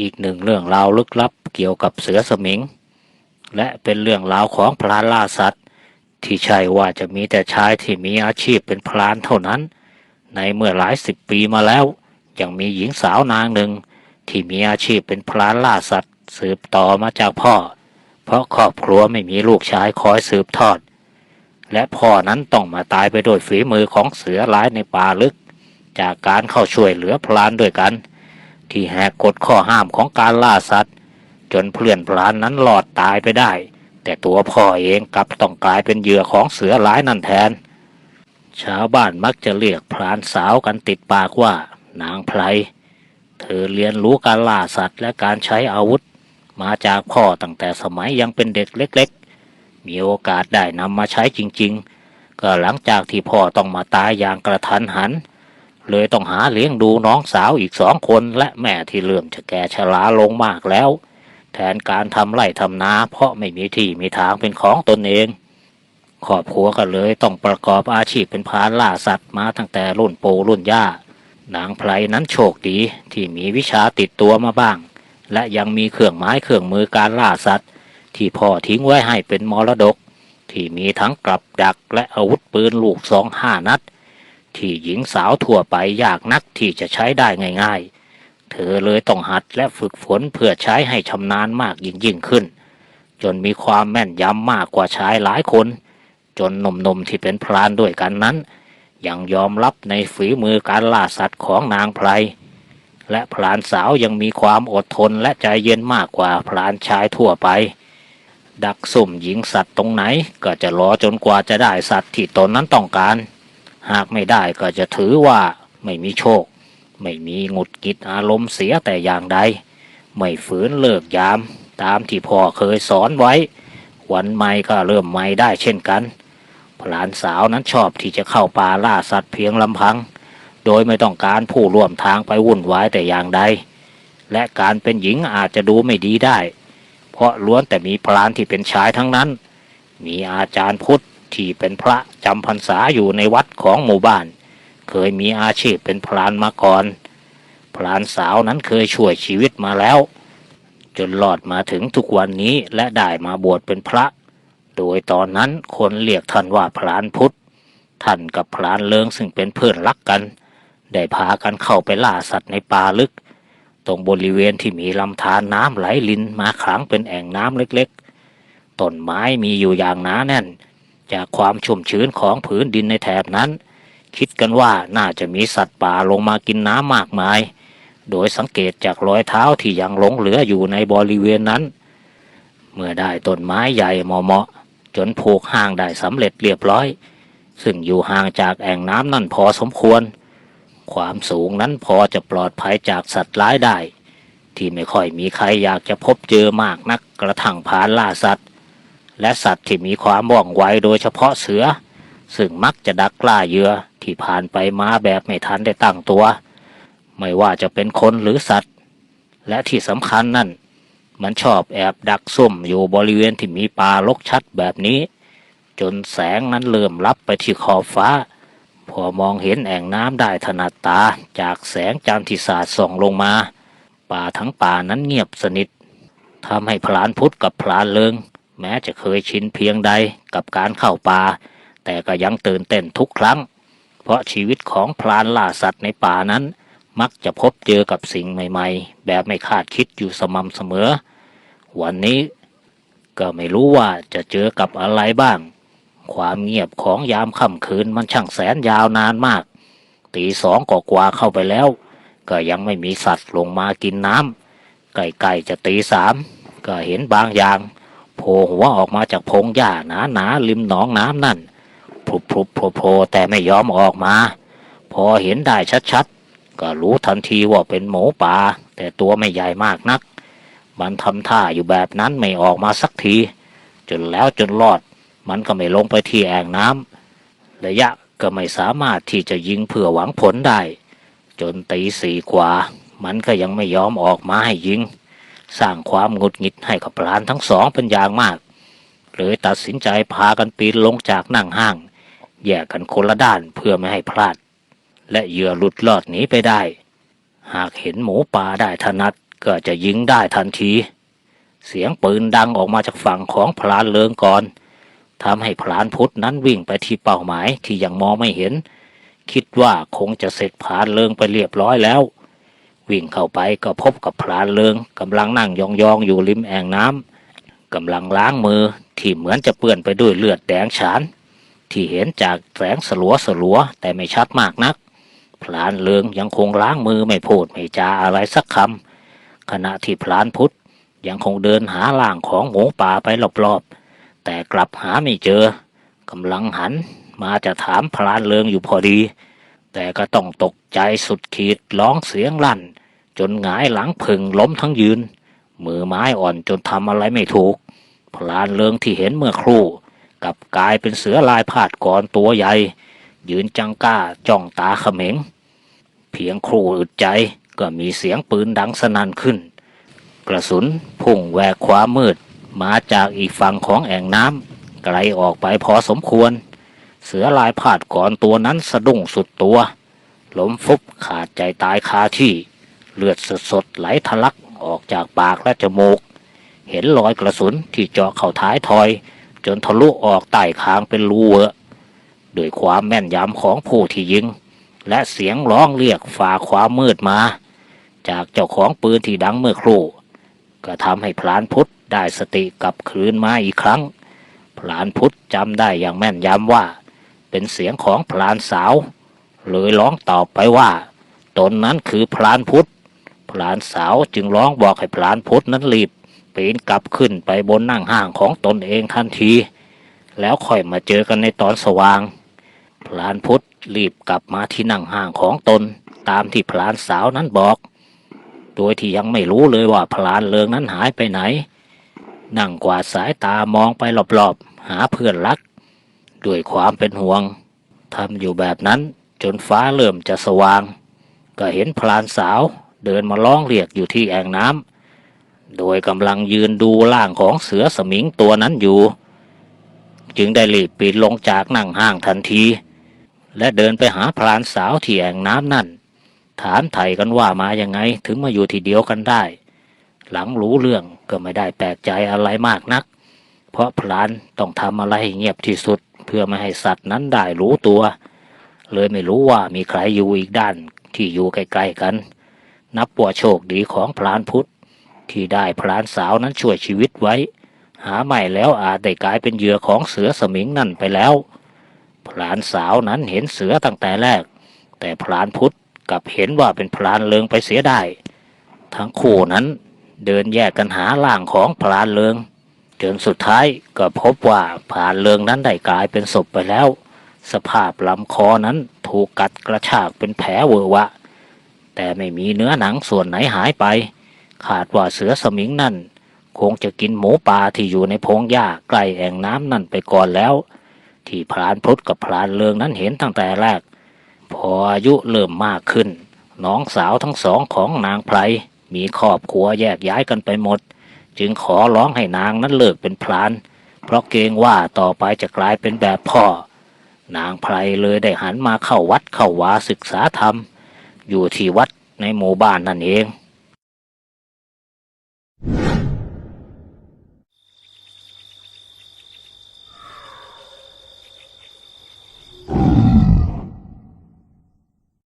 อีกหนึ่งเรื่องราวลึกลับเกี่ยวกับเสือสมิง และเป็นเรื่องราวของพรานล่าสัตว์ ที่ใช่ว่าจะมีแต่ชายที่มีอาชีพเป็นพรานเท่านั้น ในเมื่อหลายสิบปีมาแล้ว ยังมีหญิงสาวนางหนึ่ง ที่มีอาชีพเป็นพรานล่าสัตว์ สืบต่อมาจากพ่อ เพราะครอบครัวไม่มีลูกชายคอยสืบทอด และพ่อนั้นต้องมาตายไปโดยฝีมือของเสือร้ายในป่าลึก จากการเข้าช่วยเหลือพรานด้วยกัน ที่แหกกฎข้อห้ามของการล่าสัตว์ จนเพื่อนพรานนั้นหลอดตายไปได้ แต่ตัวพ่อเองกลับต้องกลายเป็นเหยื่อของเสือร้ายนั่นแทน ชาวบ้านมักจะเรียกพรานสาวกันติดปากว่า นางไพรเธอเรียนรู้การล่าสัตว์และการใช้อาวุธ มาจากพ่อตั้งแต่สมัยยังเป็นเด็กเล็ก ๆ มีโอกาสได้นำมาใช้จริง ๆ ก็หลังจากที่พ่อต้องมาตายอย่างกระทันหันเเลยต้องหาเลี้ยงดูน้องสาวอีกสองคนและแม่ที่เริ่มจะแก่ชราลงมากแล้ว แทนการทำไร่ทำนาเพราะไม่มีที่มีทางเป็นของตนเองครอบครัวก็เลยต้องประกอบอาชีพเป็นพานล่าสัตว์มาตั้งแต่รุ่นปู่รุ่นย่านางไพรนั้นโชคดีที่มีวิชาติดตัวมาบ้าง และยังมีเครื่องไม้เครื่องมือการล่าสัตว์ ที่พ่อทิ้งไว้ให้เป็นมรดก ที่มีทั้งกลับดักและอาวุธปืนลูกสองห้านัด ที่หญิงสาวทั่วไปยากนักที่จะใช้ได้ง่าย ๆ เธอเลยต้องหัดและฝึกฝนเพื่อใช้ให้ชำนาญมากยิ่งยิ่งขึ้น จนมีความแม่นยำมากกว่าชายหลายคน จนหนุ่มๆที่เป็นพรานด้วยกันนั้น ยังยอมรับในฝีมือการล่าสัตว์ของนางไพรและพรานสาวยังมีความอดทนและใจเย็นมากกว่าพรานชายทั่วไป ดักสุ่มหญิงสัตว์ตรงไหนก็จะรอจนกว่าจะได้สัตว์ที่ตนนั้นต้องการ หากไม่ได้ก็จะถือว่าไม่มีโชค ไม่มีหงุดหงิดอารมณ์เสียแต่อย่างใด ไม่ฝืนเลิกยาม ตามที่พ่อเคยสอนไว้ วันใหม่ก็เริ่มใหม่ได้เช่นกันพลานสาวนั้นชอบที่จะเข้าป่าล่าสัตว์เพียงลำพัง โดยไม่ต้องการผู้ร่วมทางไปวุ่นวายแต่อย่างใด และการเป็นหญิงอาจจะดูไม่ดีได้ เพราะล้วนแต่มีพรานที่เป็นชายทั้งนั้น มีอาจารย์พุทธที่เป็นพระ จำพรรษาอยู่ในวัดของหมู่บ้าน เคยมีอาชีพเป็นพรานมาก่อน พรานสาวนั้นเคยช่วยชีวิตมาแล้ว จนรอดมาถึงทุกวันนี้และได้มาบวชเป็นพระ โดยตอนนั้นคนเรียกท่านว่าพรานพุทธ ท่านกับพรานเลิงซึ่งเป็นเพื่อนรักกัน ได้พากันเข้าไปล่าสัตว์ในป่าลึก ตรงบริเวณที่มีลำธารน้ำไหลลินมาขังเป็นแอ่งน้ำเล็กๆต้นไม้มีอยู่อย่างหนาแน่น จากความชุ่มชื้นของผืนดินในแถบนั้น คิดกันว่าน่าจะมีสัตว์ป่าลงมากินน้ำมากมาย โดยสังเกตจากรอยเท้าที่ยังหลงเหลืออยู่ในบริเวณนั้น เมื่อได้ต้นไม้ใหญ่เหมาะๆจนผูกห่างได้สำเร็จเรียบร้อย ซึ่งอยู่ห่างจากแอ่งน้ำนั่นพอสมควร ความสูงนั้นพอจะปลอดภัยจากสัตว์ร้ายได้ ที่ไม่ค่อยมีใครอยากจะพบเจอมากนักกระทั่งผานล่าสัตว์ และสัตว์ที่มีความว่องไวโดยเฉพาะเสือ ซึ่งมักจะดักกล้าเหยื่อที่ผ่านไปมาแบบไม่ทันได้ตั้งตัว ไม่ว่าจะเป็นคนหรือสัตว์ และที่สำคัญนั่น มันชอบแอบดักซุ่มอยู่บริเวณที่มีป่ารกชัดแบบนี้ จนแสงนั้นเริ่มลับไปที่ขอบฟ้า พอมองเห็นแอ่งน้ำได้ถนัดตาจากแสงจันทร์ที่สาดส่องลงมา ป่าทั้งป่านั้นเงียบสนิททำให้พลานพุทธกับพลานเลิง แม้จะเคยชินเพียงใดกับการเข้าป่า แต่ก็ยังตื่นเต้นทุกครั้ง เพราะชีวิตของพลานล่าสัตว์ในป่านั้น มักจะพบเจอกับสิ่งใหม่ ๆ แบบไม่คาดคิดอยู่สม่ำเสมอ วันนี้ก็ไม่รู้ว่าจะเจอกับอะไรบ้าง ความเงียบของยามค่ำคืนมันช่างแสนยาวนานมาก ตีสองก็กว่าเข้าไปแล้ว ก็ยังไม่มีสัตว์ลงมากินน้ำใกล้ๆจะตีสามก็เห็นบางอย่าง ล่หัวออกมาจากพงหญ้าหนาๆริมหนองน้ำนั่นพลุบพลุบโผล่โผล่แต่ไม่ยอมออกมา พอเห็นได้ชัดๆ ก็รู้ทันทีว่าเป็นหมูป่า แต่ตัวไม่ใหญ่มากนัก มันทำท่าอยู่แบบนั้นไม่ออกมาสักที จนแล้วจนรอด มันก็ไม่ลงไปที่แอ่งน้ำระยะก็ไม่สามารถที่จะยิงเพื่อหวังผลได้ จนตีสี่กว่า มันก็ยังไม่ยอมออกมาให้ยิง สร้างความหงุดหงิดให้กับพลานทั้งสองเป็นอย่างมากเลยตัดสินใจพากันปีนลงจากนั่งห้าง แยกกันคนละด้านเพื่อไม่ให้พลาด และเหยื่อหลุดลอดหนีไปได้ หากเห็นหมูป่าได้ถนัดก็จะยิงได้ทันที เสียงปืนดังออกมาจากฝั่งของพลานเลิงก่อนทำให้พลานพุทธนั้นวิ่งไปที่เป้าหมายที่ยังมองไม่เห็น คิดว่าคงจะเสร็จพลานเลิงไปเรียบร้อยแล้ว วิ่งเข้าไปก็พบกับพลานเลิงกำลังนั่งยองๆอยู่ริมแอ่งน้ำกำลังล้างมือที่เหมือนจะเปื้อนไปด้วยเลือดแดงฉาน ที่เห็นจากแสงสลัวสลัวแต่ไม่ชัดมากนักพลานเลิงยังคงล้างมือไม่พูดไม่จาอะไรสักคำขณะที่พลานพุทธยังคงเดินหาล่างของหมูป่าไปรอบๆแต่กลับหาไม่เจอกำลังหันมาจะถามพลานเลิงอยู่พอดี แต่ก็ต้องตกใจสุดขีดร้องเสียงลั่น จนหงายหลังพึงล้มทั้งยืน มือไม้อ่อนจนทำอะไรไม่ถูก พลานเลิงที่เห็นเมื่อครู่ กับกลายเป็นเสือลายพาดก่อนตัวใหญ่ ยืนจังก้าจ้องตาเขม็ง เพียงครู่อึดใจก็มีเสียงปืนดังสนั่นขึ้น กระสุนพุ่งแหวกความมืด มาจากอีกฝั่งของแอ่งน้ำไกลออกไปพอสมควร เสือลายพาดก่อนตัวนั้นสะดุ้งสุดตัวล้มฟุบขาดใจตายคาที่ เลือดสดๆไหลทะลักออกจากปากและจมูก เห็นรอยกระสุนที่เจาะเข้าท้ายทอย จนทะลุออกใต้คางเป็นรูเวอะด้วยความแม่นยำของผู้ที่ยิง และเสียงร้องเรียกฝ่าความมืดมา จากเจ้าของปืนที่ดังเมื่อครู่ก็ทำให้พลานพุทธได้สติกลับคืนมาอีกครั้ง พลานพุทธจำได้อย่างแม่นยำว่า เป็นเสียงของพลานสาว เลยร้องตอบไปว่า ตนนั้นคือพลานพุทธ พลานสาวจึงร้องบอกให้พลานพุทธนั้นรีบปีนกลับขึ้นไปบนนั่งห้างของตนเองทันที แล้วค่อยมาเจอกันในตอนสว่าง พลานพุทธรีบกลับมาที่นั่งห้างของตน ตามที่พลานสาวนั้นบอก โดยที่ยังไม่รู้เลยว่าพลานเลิงนั้นหายไปไหน นั่งกวาดสายตามองไปรอบๆ หาเพื่อนรัก ด้วยความเป็นห่วงทำอยู่แบบนั้นจนฟ้าเริ่มจะสว่าง ก็เห็นพลานสาว เดินมาร้องเรียกอยู่ที่แอ่งน้ำโดยกำลังยืนดูร่างของเสือสมิงตัวนั้นอยู่ จึงได้รีบปีนลงจากนั่งห้างทันที และเดินไปหาพรานสาวที่แอ่งน้ำนั่น ถามไถ่กันว่ามายังไงถึงมาอยู่ที่เดียวกันได้ หลังรู้เรื่องก็ไม่ได้แปลกใจอะไรมากนัก เพราะพรานต้องทำอะไรให้เงียบที่สุดเพื่อไม่ให้สัตว์นั้นได้รู้ตัว เลยไม่รู้ว่ามีใครอยู่อีกด้านที่อยู่ใกล้ๆกัน นับว่าโชคดีของพรานพุทธ ที่ได้พรานสาวนั้นช่วยชีวิตไว้ หาไม่แล้วอาจได้กลายเป็นเหยื่อของเสือสมิงนั่นไปแล้วพรานสาวนั้นเห็นเสือตั้งแต่แรก แต่พรานพุทธกลับเห็นว่าเป็นพรานเลิงไปเสียได้ ทั้งคู่นั้นเดินแยกกันหาล่างของพรานเลิงจนสุดท้ายก็พบว่าพรานเลิงนั้นได้กลายเป็นศพไปแล้ว สภาพลำคอนั้นถูกกัดกระชากเป็นแผลเวอะวะ แต่ไม่มีเนื้อหนังส่วนไหนหายไป ขาดว่าเสือสมิงนั่น คงจะกินหมูป่าที่อยู่ในพงหญ้าใกล้แอ่งน้ำนั่นไปก่อนแล้ว ที่พรานพุทธกับพรานเลิงนั้นเห็นตั้งแต่แรก พออายุเริ่มมากขึ้น น้องสาวทั้งสองของนางไพรมีครอบครัวแยกย้ายกันไปหมด จึงขอร้องให้นางนั้นเลิกเป็นพราน เพราะเกรงว่าต่อไปจะกลายเป็นแบบพ่อ นางไพรเลยได้หันมาเข้าวัดเข้าวาศึกษาธรรม อยู่ที่วัดในหมู่บ้านนั่นเอง